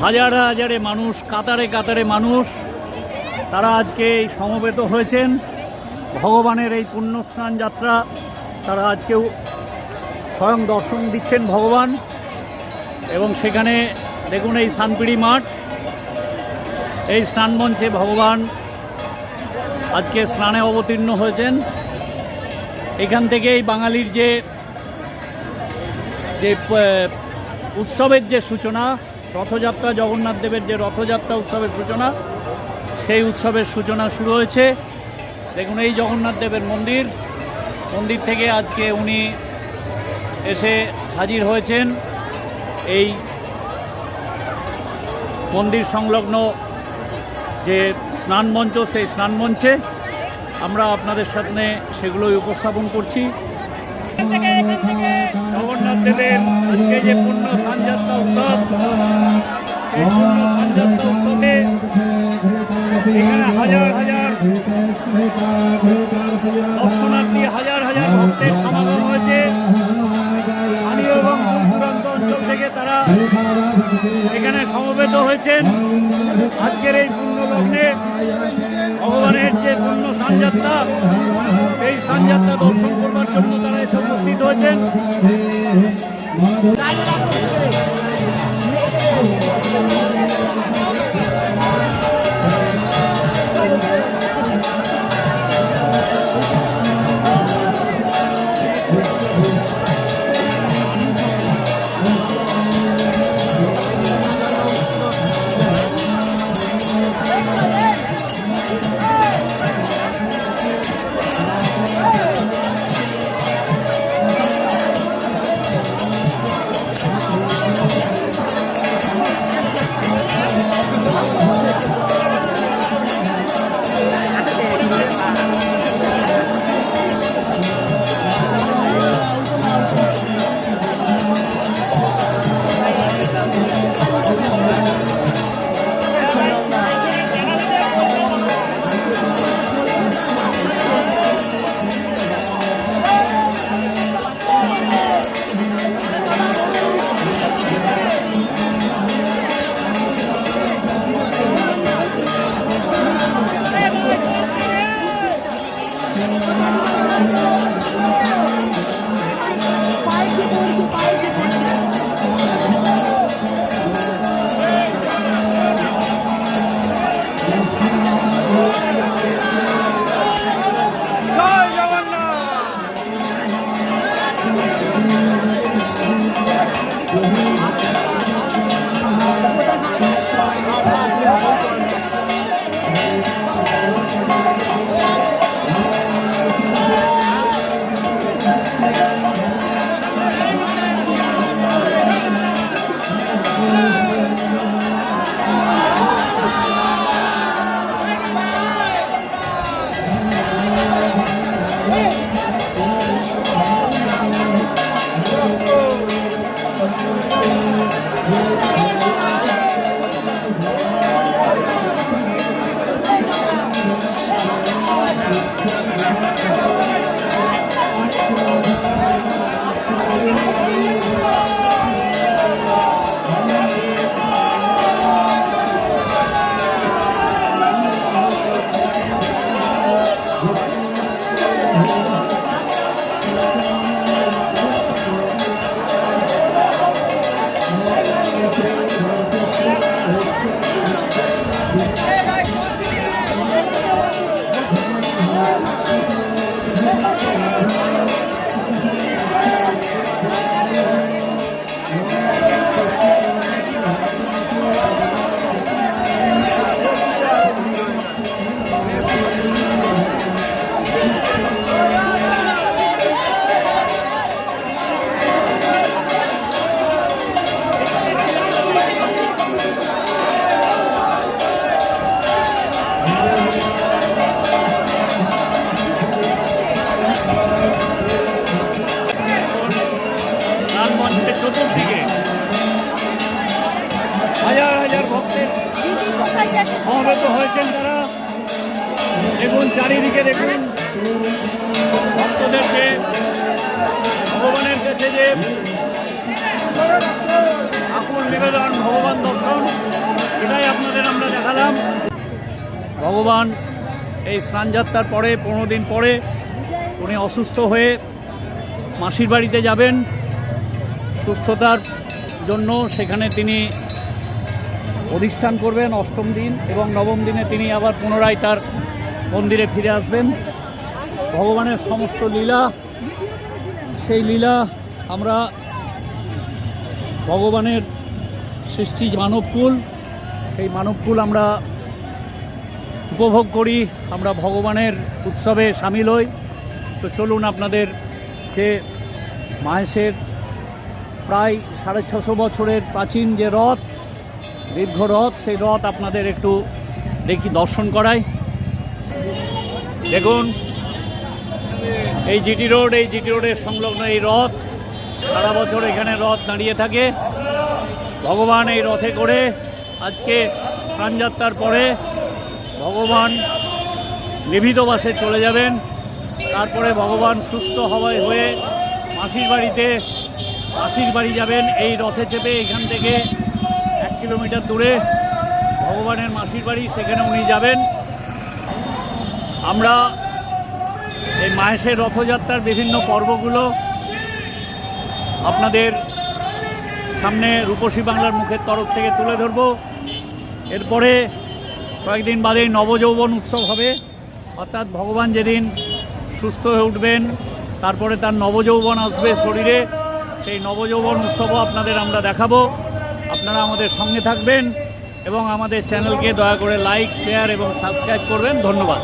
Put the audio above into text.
হাজার হাজারে মানুষ, কাতারে কাতারে মানুষ, তারা আজকে এই সমবেত হয়েছেন। ভগবানের এই পুণ্যস্নান যাত্রা, তারা আজকেও স্বয়ং দর্শন দিচ্ছেন ভগবান। এবং সেখানে দেখুন এই শানপিড়ি মাঠ, এই স্নান মঞ্চে ভগবান আজকে স্নানে অবতীর্ণ হয়েছেন। এখান থেকেই বাঙালির যে যে উৎসবের যে সূচনা রথযাত্রা জগন্নাথ দেবের যে রথযাত্রা উৎসবের সূচনা, সেই উৎসবের সূচনা শুরু হয়েছে। দেখুন, এই জগন্নাথ দেবের মন্দির মন্দির থেকে আজকে উনি এসে হাজির হয়েছেন। এই মন্দির সংলগ্ন যে স্নান মঞ্চ, সেই স্নান মঞ্চে আমরা আপনাদের সামনে সেগুলোই উপস্থাপন করছি। জগন্নাথ যে পূর্ণ সানযাত্রা উৎসব সেই হাজার হাজার স্থানীয় থেকে তারা এখানে সমবেত হয়েছেন আজকের এই পূর্ণ ভগবানের যে পূর্ণ সানযাত্রা দর্শন করবার জন্য তারা এসে সমবেত হয়েছেন তারা। দেখুন চারিদিকে দেখুন, ভক্তদের যে ভগবানের কাছে যে ঠাকুর নিবেদন, ভগবান দর্শন, এটাই আপনাদের আমরা দেখালাম। ভগবান এই স্নানযাত্রার পরে, পনেরো দিন পরে উনি অসুস্থ হয়ে মাসির বাড়িতে যাবেন। সুস্থতার জন্য সেখানে তিনি অধিষ্ঠান করবেন অষ্টম দিন এবং নবম দিনে তিনি আবার পুনরায় তার মন্দিরে ফিরে আসবেন। ভগবানের সমস্ত লীলা, সেই লীলা আমরা ভগবানের সৃষ্টি মানবকুল সেই মানবকুল আমরা উপভোগ করি, আমরা ভগবানের উৎসবে সামিল হই। তো চলুন আপনাদের যে মাহেশের প্রায় সাড়ে ছশো বছরের প্রাচীন যে রথ দীর্ঘ রথ, সেই রথ আপনাদের একটু দেখি, দর্শন করাই। দেখুন, এই জিটি রোড, এই জিটি রোডের সংলগ্ন এই রথ, সারা বছর এখানে রথ দাঁড়িয়ে থাকে। ভগবান এই রথে করে আজকে প্রাণযাত্রার পরে ভগবান নিভিত বাসে চলে যাবেন। তারপরে ভগবান সুস্থ হওয়ায় হয়ে মাসির বাড়িতে, মাসির বাড়ি যাবেন। এই রথে চেপে এখান থেকে কিলোমিটার দূরে ভগবানের মাসির বাড়ি, সেখানে উনি যাবেন। আমরা এই মাহেশের রথযাত্রার বিভিন্ন পর্বগুলো আপনাদের সামনে রূপসী বাংলার মুখের তরফ থেকে তুলে ধরব। এরপরে কয়েকদিন বাদেই নবযৌবন উৎসব হবে। অর্থাৎ ভগবান যেদিন সুস্থ হয়ে উঠবেন, তারপরে তার নবযৌবন আসবে শরীরে, সেই নবযৌবন উৎসবও আপনাদের আমরা দেখাবো। আপনারা আমাদের সঙ্গে থাকবেন এবং আমাদের চ্যানেলকে দয়া করে লাইক, শেয়ার এবং সাবস্ক্রাইব করবেন। ধন্যবাদ।